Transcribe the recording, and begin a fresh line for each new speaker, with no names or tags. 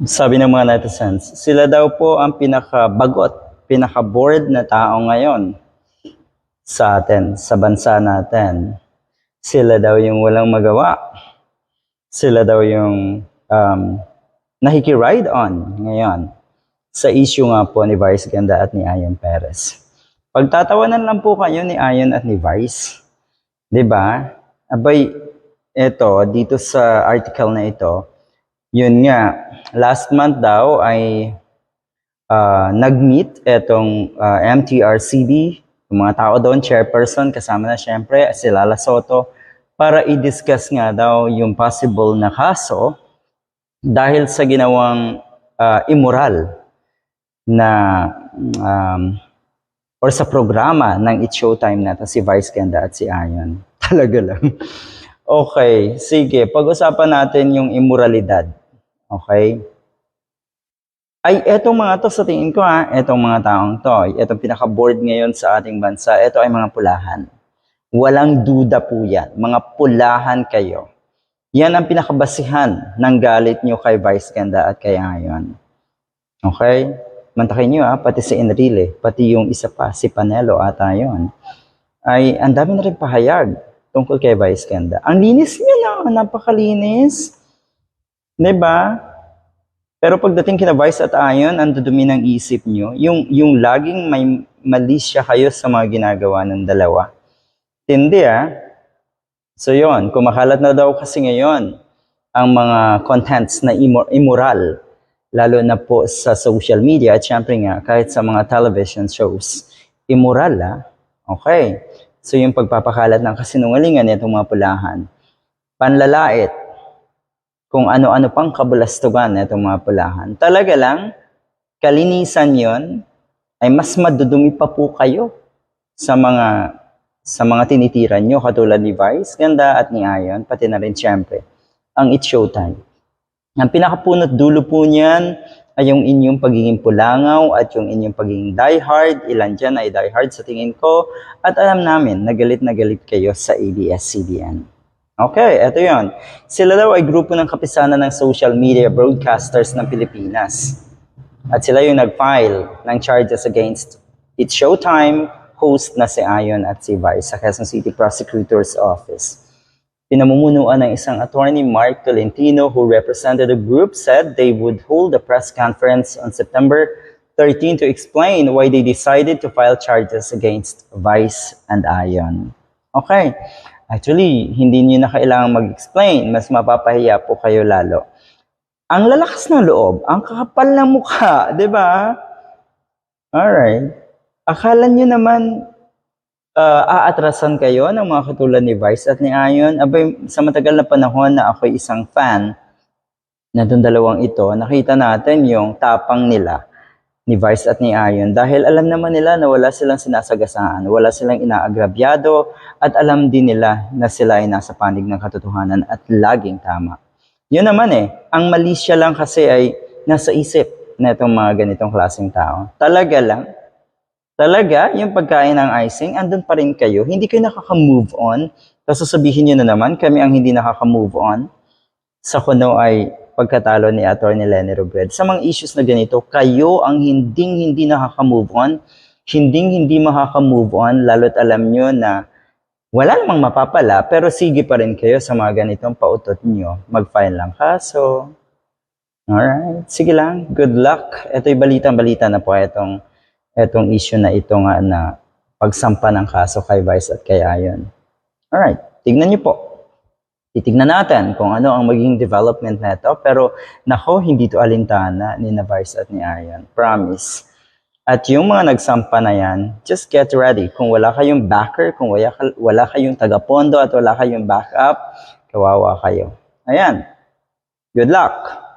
Sabi ng mga netizens, sila daw po ang pinakabagot, pinaka-bored na tao ngayon sa atin, sa bansa natin. Sila daw yung walang magawa. Sila daw yung um, nakikiride on ngayon sa issue nga po ni Vice Ganda at ni Ayon Perez. Pagtatawanan lang po kayo ni Ayon at ni Vice. 'Di ba? Abay, eto, dito sa article na ito, yun nga, last month daw ay ah, nag-meet etong ah, MTRCB, yung mga tao doon, chairperson, kasama na syempre si Lala Soto, para i-discuss nga daw yung possible na kaso dahil sa ginawang ah, immoral na um, or sa programa ng It's Showtime na to, si Vice Ganda at si Ayon. Talaga lang. Okay, sige. Pag-usapan natin yung immoralidad. Okay? Ay, etong mga to sa tingin ko ha, etong mga taong to, etong pinaka-board ngayon sa ating bansa, eto ay mga pulahan. Walang duda po yan. Mga pulahan kayo. Yan ang pinakabasihan ng galit nyo kay Vice Ganda at kay Ayon. Okay? Mantakin nyo ha, pati si Enrile, pati yung isa pa, si Panelo ata yun, ay ang dami na rin pahayag tungkol kay Vice Ganda. Ang linis niya na, napakalinis. 'Di ba? Pero pagdating kina Vice at Ayon, ang dudumi ng isip nyo, yung, yung laging may mali siya kayo sa mga ginagawa ng dalawa. Tindi ah. So yon, kumakalat na daw kasi ngayon ang mga contents na immor- immoral, lalo na po sa social media at syempre nga kahit sa mga television shows. Immoral ah. Okay. So yung pagpapakalat ng kasinungalingan nitong mga pulahan. Panlalait, kung ano-ano pang kabulastugan na itong mga pulahan. Talaga lang, kalinisan yon ay mas madudumi pa po kayo sa mga sa mga tinitiran nyo, katulad ni Vice, Ganda at ni Ayon, pati na rin siyempre, ang It's Showtime. Ang pinakapunot dulo po niyan ay yung inyong pagiging pulangaw at yung inyong pagiging diehard. Ilan dyan ay diehard sa tingin ko. At alam namin, nagalit na galit kayo sa ABS-CBN. Okay, eto yon. Sila daw ay grupo ng kapisanan ng social media broadcasters ng Pilipinas. At sila yung nag-file ng charges against It's Showtime, host na si Ayon at si Vice sa Quezon City Prosecutor's Office. Pinamumunuan ng isang attorney Mark Tolentino who represented the group said they would hold a press conference on September 13 to explain why they decided to file charges against Vice and Ayon. Okay. Actually, hindi niyo na kailangan mag-explain. Mas mapapahiya po kayo lalo. Ang lalakas ng loob, ang kakapal ng mukha, di ba? Alright. Akala niyo naman uh, aatrasan kayo ng mga katulad ni Vice at ni Ayon. Abay, sa matagal na panahon na ako'y isang fan na dalawang ito, nakita natin yung tapang nila ni Vice at ni Ayon dahil alam naman nila na wala silang sinasagasaan, wala silang inaagrabyado at alam din nila na sila ay nasa panig ng katotohanan at laging tama. Yun naman eh, ang mali siya lang kasi ay nasa isip na itong mga ganitong klaseng tao. Talaga lang, talaga, yung pagkain ng icing, andun pa rin kayo. Hindi kayo nakaka-move on. Tapos sasabihin nyo na naman, kami ang hindi nakaka-move on. Sa kuno ay pagkatalo ni Atty. Lenny Robredo. Sa mga issues na ganito, kayo ang hinding hindi nakaka-move on, hinding hindi makaka-move on, lalo't alam nyo na wala namang mapapala, pero sige pa rin kayo sa mga ganitong pautot nyo. Mag-file lang kaso. Alright, sige lang. Good luck. Ito'y balitang-balita na po itong, itong issue na ito nga na pagsampa ng kaso kay Vice at kay Ayon. Alright, tignan nyo po. Titignan natin kung ano ang maging development na ito. Pero nako, hindi to alintana ni na Vice at ni Ayon. Promise. At yung mga nagsampa na yan, just get ready. Kung wala kayong backer, kung wala, wala kayong tagapondo at wala kayong backup, kawawa kayo. Ayan. Good luck!